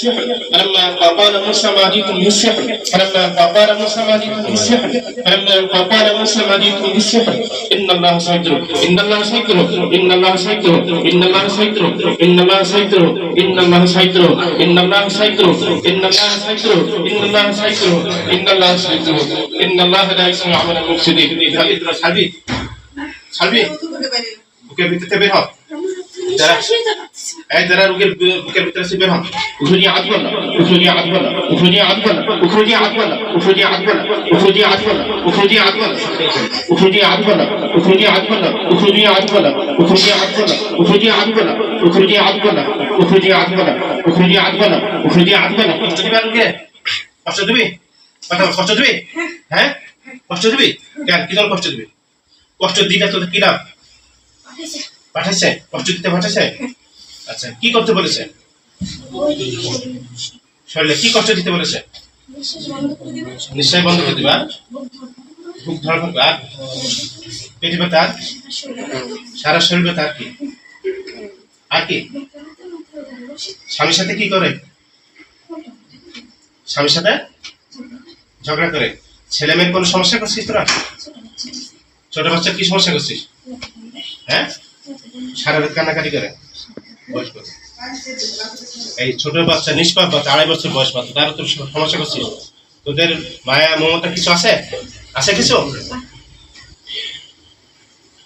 السحر فلما قال موسى ما جئتم بالسحر فلما قال موسى ما جئتم بالسحر فلما قال موسى ما جئتم بالسحر إن الله سيطر إن الله سيطر إن الله سيطر إن الله سيطر إن الله سيطر إن الله سيطر إن الله سيطر إن الله سيطر إن الله سيطر إن الله سيطر إن الله لا يسمع عمل المفسدين حبيب حبيب বুকের ভিতরে বের হও যারা এই যারা রোগের বুকের ভিতরে সে বের হন উখরুজি আদবলা উখরুজি আদবলা উখরুজি আদবলা উখরুজি আদবলা উখরুজি আদবলা উখরুজি আদবলা উখরুজি আদবলা উখরুজি আদবলা উখরুজি আদবলা উখরুজি আদবলা উখরুজি আদবলা উখরুজি আদবলা উখরুজি আদবলা উখরুজি আদবলা উখরুজি আদবলা উখরুজি আদবলা কষ্ট দিবে কষ্ট দিবি কথা বল, কষ্ট দিবি হ্যাঁ কষ্ট দিবি কেন কি কষ্ট দিবি কষ্ট দিলে তোদের কি লাভ পাঠাইছে কষ্ট দিতে পাঠাইছে আচ্ছা কি করতে বলেছে? শরীরে কি কষ্ট দিতে বলেছে? নিশ্চয় বন্ধ করে দিবা। বুক ধরা থাকবে আর ব্যথা? সারা শরীর ব্যথা আর কি? আর কি? স্বামীর সাথে কি করে? স্বামীর সাথে ঝগড়া করে। ছেলে মেয়ের কোনো সমস্যা করছিস তোরা? ছোট বাচ্চার কি সমস্যা করছিস? হ্যাঁ? সারা রাত কান্নাকাটি করে। বয়স? এই ছোট বাচ্চা, নিষ্পাপ বাচ্চা, আড়াই বছর বয়স মাত্র। তার তোর সমস্যা করছিস তোদের মায়া, মমতা কিছু আছে? আছে কিছু?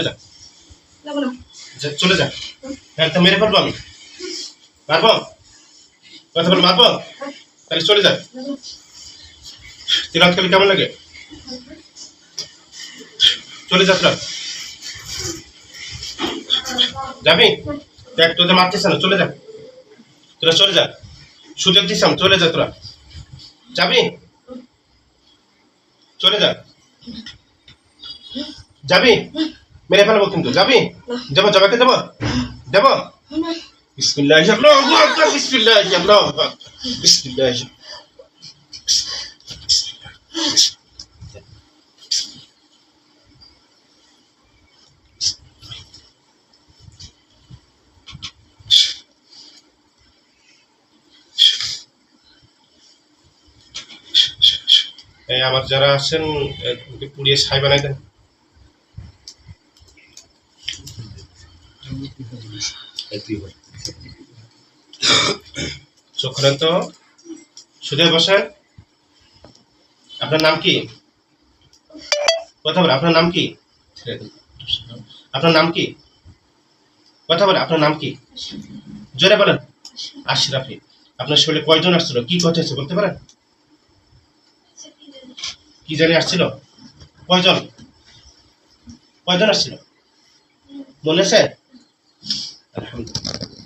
চলে যা। চলে যা। হ্যাঁ তো মেরে ফেলব আমি। মারবো? কথা বল মারবো? তাহলে চলে যা। তিরাত খেলে কেমন লাগে? চলে যা তোরা যাবি? দেখ তোদের মারতেছে না চলে যা। তোরা চলে যা। সুযোগ দিছাম চলে যা তোরা। যাবি? চলে যা। যাবি? মেরে ফেলব কিন্তু যাবি? যাব জবাকে যাব? যাব? বিসমিল্লাহ বিসমিল্লাহ বিসমিল্লাহ এই আমার যারা আছেন পুড়িয়ে ছাই বানাই দেন। চোখ খোলেন তো আপনার নাম কি? কথা বলে আপনার নাম কি? আপনার নাম কি? কথা বলে আপনার নাম কি? জোরে বলেন। আশরাফি। আপনার শরীরে কয়জন আসছিল? কি কথা হয়েছে বলতে পারেন? কি জানি আসছিল? কয়জন? কয়জন আসছিল? মনে আছে? الحمد لله.